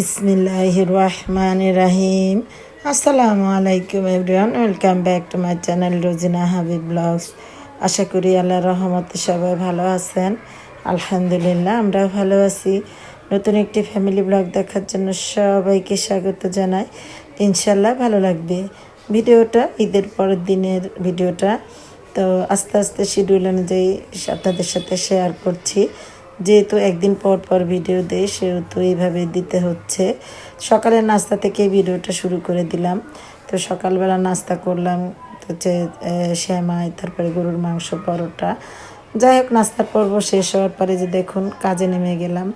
বিসমিল্লাহ রহমান রাহিম আসসালামু আলাইকুম everyone welcome back to my channel Rozina Habib blogs আশা করি আল্লাহ রহমতে সবাই ভালো আছেন। আলহামদুলিল্লাহ, আমরাও ভালো আছি। নতুন একটি ফ্যামিলি ব্লগ দেখার জন্য সবাইকে স্বাগত জানাই। ইনশাল্লাহ ভালো লাগবে। ভিডিওটা, ঈদের পরের দিনের ভিডিওটা। তো আস্তে আস্তে শিডিউল অনুযায়ী আপনাদের সাথে শেয়ার করছি। যেহেতু একদিন পর পর ভিডিও দেয়, সেহেতু এইভাবে দিতে হচ্ছে। সকালের নাস্তা থেকে ভিডিওটা শুরু করে দিলাম। তো সকালবেলা নাস্তা করলাম, হচ্ছে শ্যামাই তারপরে গরুর মাংস, পরোটা। যাই হোক, নাস্তার পর্ব শেষ হওয়ার পরে যে দেখুন, কাজে নেমে গেলাম।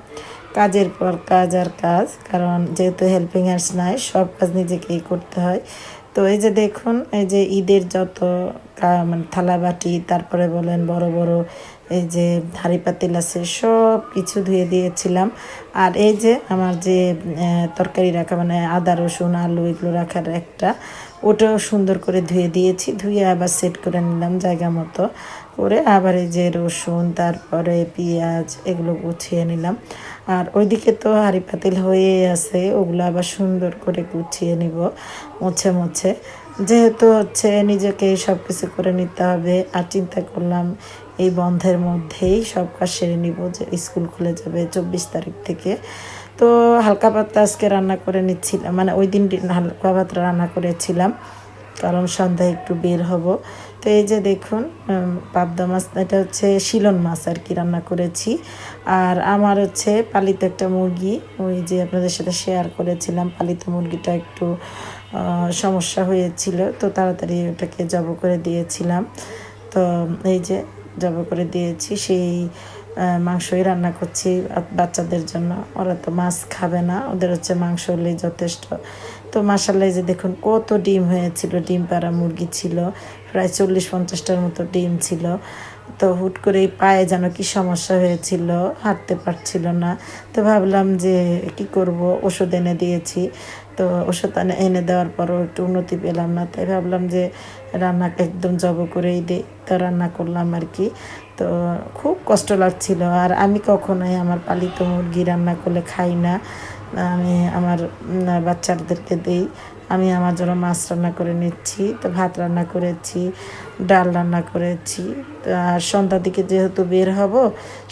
কাজের পর কাজ আর কাজ, কারণ যেহেতু হেল্পিং হ্যান্ডস নাই, সব কাজ নিজেকেই করতে হয়। তো এই যে দেখুন, এই যে ঈদের যত মানে থালা বাটি তারপরে বলেন বড় বড় এই যে হাঁড়ি পাতিল আছে, সব কিছু ধুয়ে দিয়েছিলাম। আর এই যে আমার যে তরকারি রাখা মানে আদা, রসুন, আলু, এগুলো রাখার একটা, ওটাও সুন্দর করে ধুয়ে দিয়েছি। ধুয়ে আবার সেট করে নিলাম জায়গা মতো করে। আবার এই যে রসুন, তারপরে পেঁয়াজ, এগুলো গুছিয়ে নিলাম। আর ওইদিকে তো হাঁড়ি পাতিল হয়ে আছে, ওগুলো আবার সুন্দর করে গুছিয়ে নিব মুছে মুছে। যেহেতু হচ্ছে নিজেকে সব কিছু করে নিতে হবে, আর চিন্তা করলাম এই বন্ধের মধ্যেই সব কাজ সেরে নিব যে স্কুল খুলে যাবে চব্বিশ তারিখ থেকে। তো হালকা পাতলা আজকে রান্না করে নিচ্ছিলাম মানে ওই দিন হালকা পাতলা রান্না করেছিলাম। কারণ সন্ধ্যায় একটু বের হব। তো এই যে দেখুন পাবদা মাছ, এটা হচ্ছে শিলন মাছ আর কি রান্না করেছি। আর আমার হচ্ছে পালিত একটা মুরগি, ওই যে আপনাদের সাথে শেয়ার করেছিলাম, পালিত মুরগিটা একটু সমস্যা হয়েছিল, তো তাড়াতাড়ি ওটাকে জব করে দিয়েছিলাম। তো এই যে জব করে দিয়েছি, সেই মাংসই রান্না করছি বাচ্চাদের জন্য। ওরা তো মাছ খাবে না, ওদের হচ্ছে মাংস হলেই যথেষ্ট। তো মাসাল্লাহ যে দেখুন কত ডিম হয়েছিল, ডিম পাড়া মুরগি ছিল, প্রায় চল্লিশ পঞ্চাশটার মতো ডিম ছিল। তো হুট করে এই পায়ে যেন কি সমস্যা হয়েছিল, হাঁটতে পারছিল না। তো ভাবলাম যে কি করব, ওষুধ এনে দিয়েছি। তো ওষুধ এনে দেওয়ার পরও একটু উন্নতি পেলাম না। তাই ভাবলাম যে রান্নাটা একদম জব করেই দিই তো রান্না করলাম আর কি। তো খুব কষ্ট লাগছিল। আর আমি কখনোই আমার পালিত মুরগি রান্না করলে খাই না। আমি আমার বাচ্চাদেরকে দিই। আমি আমার জন্য মাছ রান্না করে নিচ্ছি, তো ভাত রান্না করেছি, ডাল রান্না করেছি। আর সন্ধ্যার দিকে যেহেতু বের হব,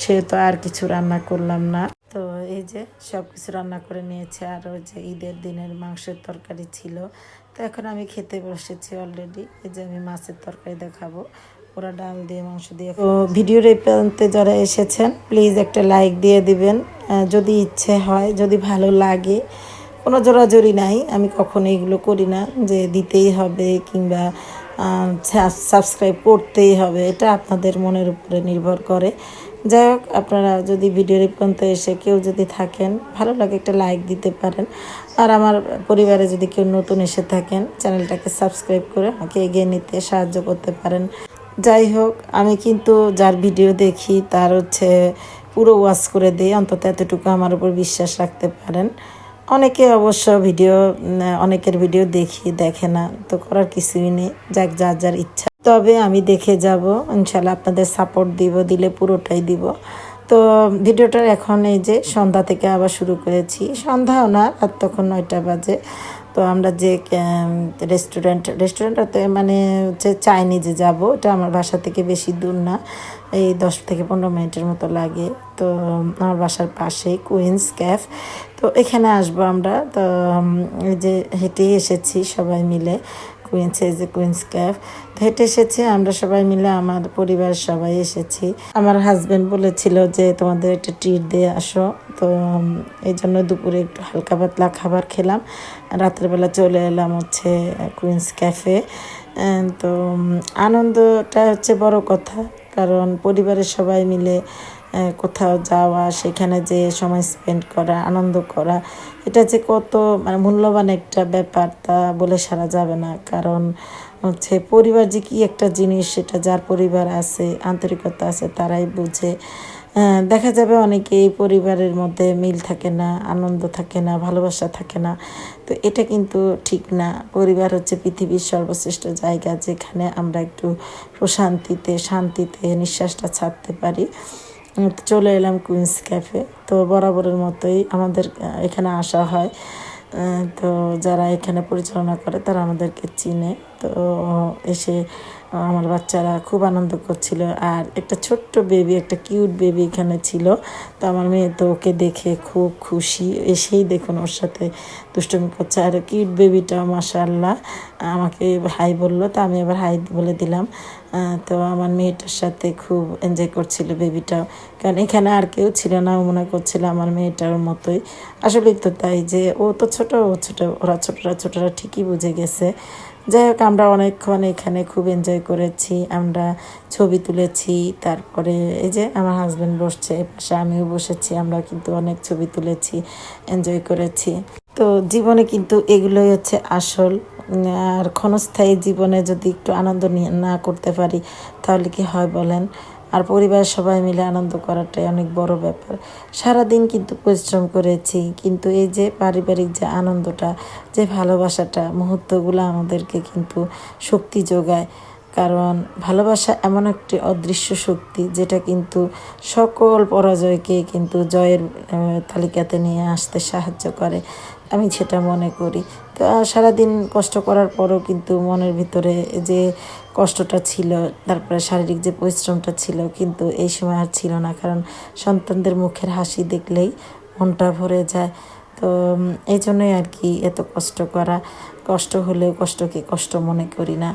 সেহেতু আর কিছু রান্না করলাম না। এই যে সব কিছু রান্না করে নিয়েছে আর ওই যে ঈদের দিনের মাংসের তরকারি ছিল। তো এখন আমি খেতে বসেছি অলরেডি এই যে আমি মাছের তরকারি দেখাবো। ওরা ডাল দিয়ে মাংস দিয়ে তো ভিডিওর এই প্রান্তে যারা এসেছেন প্লিজ একটা লাইক দিয়ে দিবেন। যদি ইচ্ছে হয় যদি ভালো লাগে। কোনো জোরাজোরি নাই। আমি কখনো এগুলো করি না যে দিতেই হবে কিংবা সাবস্ক্রাইব করতেই হবে। এটা আপনাদের মনের উপরে নির্ভর করে। যাই হোক, আপনারা যদি ভিডিওর পর্যন্ত এসে কেউ যদি থাকেন, ভালো লাগে একটা লাইক দিতে পারেন। আর আমার পরিবারে যদি কেউ নতুন এসে থাকেন, চ্যানেলটাকে সাবস্ক্রাইব করে আমাকে এগিয়ে নিতে সাহায্য করতে পারেন। যাই হোক, আমি কিন্তু যার ভিডিও দেখি, তার হচ্ছে পুরো ওয়াশ করে দিই। অন্তত এতটুকু আমার উপর বিশ্বাস রাখতে পারেন। অনেকে অবশ্য ভিডিও অনেকের ভিডিও দেখি, দেখে না। তো করার কিছুই নেই, যাক, যার যার ইচ্ছা। তবে আমি দেখে যাব, ইনশাল্লাহ আপনাদের সাপোর্ট দিব, দিলে পুরোটাই দিব। তো ভিডিওটার এখন এই যে সন্ধ্যা থেকে আবার শুরু করেছি। সন্ধ্যাও না আর তখন নয়টা বাজে। তো আমরা যে রেস্টুরেন্ট রেস্টুরেন্টটাতে মানে হচ্ছে চাইনিজে যাব এটা আমার বাসা থেকে বেশি দূর না। এই দশ থেকে পনেরো মিনিটের মতো লাগে। তো আমার বাসার পাশেই কুইন্স ক্যাফ তো এখানে আসব আমরা। তো এই যে হেঁটেই এসেছি সবাই মিলে। কুইন্স এই যে কুইন্স ক্যাফ হেঁটে এসেছি, আমরা সবাই মিলে, আমার পরিবারের সবাই এসেছি। আমার হাজব্যান্ড বলেছিল যে, তোমাদের একটা ট্রিট দিয়ে আসো। তো এই জন্য দুপুরে একটু হালকা পাতলা খাবার খেলাম। রাতের বেলা চলে এলাম হচ্ছে কুইন্স ক্যাফে তো আনন্দটা হচ্ছে বড় কথা। কারণ পরিবারের সবাই মিলে কোথাও যাওয়া, সেখানে যে সময় স্পেন্ড করা, আনন্দ করা, এটা যে কত মানে মূল্যবান একটা ব্যাপার তা বলে সারা যাবে না। কারণ হচ্ছে পরিবার যে কি একটা জিনিস, সেটা যার পরিবার আছে, আন্তরিকতা আছে, তারাই বুঝে। দেখা যাবে অনেকেই পরিবারের মধ্যে মিল থাকে না, আনন্দ থাকে না, ভালোবাসা থাকে না। তো এটা কিন্তু ঠিক না। পরিবার হচ্ছে পৃথিবীর সর্বশ্রেষ্ঠ জায়গা, যেখানে আমরা একটু প্রশান্তিতে, শান্তিতে, নিঃশ্বাসটা ছাড়তে পারি। চলে এলাম কুইন্স ক্যাফে তো বরাবরের মতোই আমাদের এখানে আসা হয়। তো যারা এখানে পরিচালনা করে তারা আমাদেরকে চিনে। তো এসে আমার বাচ্চারা খুব আনন্দ করছিল। আর একটা ছোট্ট বেবি একটা কিউট বেবি এখানে ছিল। তো আমার মেয়ে তো ওকে দেখে খুব খুশি। এসেই দেখুন ওর সাথে দুষ্টমি করছে। আর কিউট বেবিটা মাশাল্লাহ আমাকে হাই বলল, তো আমি আবার হাই বলে দিলাম। তো আমার মেয়েটার সাথে খুব এনজয় করছিল বেবিটাও কারণ এখানে আর কেউ ছিল না মনে করছিল আমার মেয়েটার মতোই। আসলেই তো তাই যে ও তো ছোট, ও ছোট, ওরা ছোটরা ছোটরা ঠিকই বুঝে গেছে। যাই হোক, আমরা অনেকক্ষণ এখানে খুব এনজয় করেছি। আমরা ছবি তুলেছি, তারপরে এই যে আমার হাজব্যান্ড বসছে পাশে, আমিও বসেছি, আমরা কিন্তু অনেক ছবি তুলেছি এনজয় করেছি। তো জীবনে কিন্তু এগুলোই হচ্ছে আসল। আর ক্ষণস্থায়ী জীবনে যদি একটু আনন্দ না করতে পারি, তাহলে কি হয় বলেন? আর পরিবার সবাই মিলে আনন্দ করাটাই অনেক বড় ব্যাপার। সারাদিন কিন্তু পরিশ্রম করেছি, কিন্তু এই যে পারিবারিক যে আনন্দটা, যে ভালোবাসাটা, মুহূর্তগুলো আমাদেরকে কিন্তু শক্তি যোগায়। কারণ ভালোবাসা এমন একটি অদৃশ্য শক্তি যেটা কিন্তু সকল পরাজয়কে কিন্তু জয়ের তালিকাতে নিয়ে আসতে সাহায্য করে। আমি সেটা মনে করি। তো সারাদিন কষ্ট করার পরও কিন্তু মনের ভিতরে যে কষ্টটা ছিল, তারপরে শারীরিক যে পরিশ্রমটা ছিল কিন্তু এই সময় আর ছিল না। কারণ সন্তানদের মুখের হাসি দেখলেই মনটা ভরে যায়। তো এই জন্যই আর কি এত কষ্ট করা। কষ্ট হলেও কষ্টকে কষ্ট মনে করি না।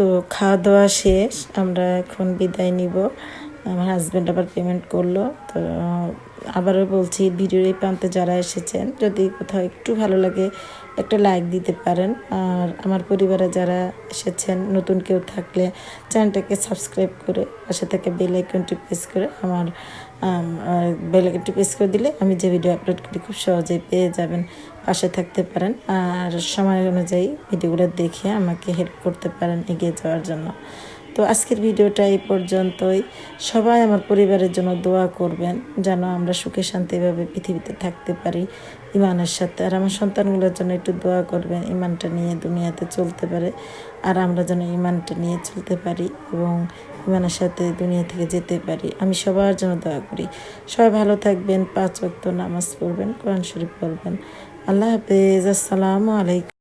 তো খাওয়া দাওয়া শেষ, আমরা এখন বিদায় নিব। আমার হাজব্যান্ড আবার পেমেন্ট করল, তো আবারও বলছি, ভিডিওর এই প্রান্তে যারা এসেছেন, যদি কোথাও একটু ভালো লাগে, একটা লাইক দিতে পারেন। আর আমার পরিবারে যারা এসেছেন, নতুন কেউ থাকলে, চ্যানেলটাকে সাবস্ক্রাইব করে, পাশে থেকে বেল আইকনটি প্রেস করে, আমার বেল আইকনটি প্রেস করে দিলে আমি যে ভিডিও আপলোড করি খুব সহজেই পেয়ে যাবেন, পাশে থাকতে পারেন। আর সময় অনুযায়ী ভিডিওগুলো দেখে আমাকে হেল্প করতে পারেন এগিয়ে যাওয়ার জন্য। তো আজকের ভিডিওটা এই পর্যন্তই। সবাই আমার পরিবারের জন্য দোয়া করবেন, যেন আমরা সুখে শান্তিভাবে পৃথিবীতে থাকতে পারি ইমানের সাথে। আর আমার সন্তানগুলোর জন্য একটু দোয়া করবেন, ইমানটা নিয়ে দুনিয়াতে চলতে পারে। আর আমরা যেন ইমানটা নিয়ে চলতে পারি এবং ইমানের সাথে দুনিয়া থেকে যেতে পারি। আমি সবার জন্য দোয়া করি। সবাই ভালো থাকবেন, পাঁচ ওয়াক্ত নামাজ পড়বেন, কোরআন শরীফ পড়বেন। আল্লাহ হাফেজ, আসসালামু আলাইকুম।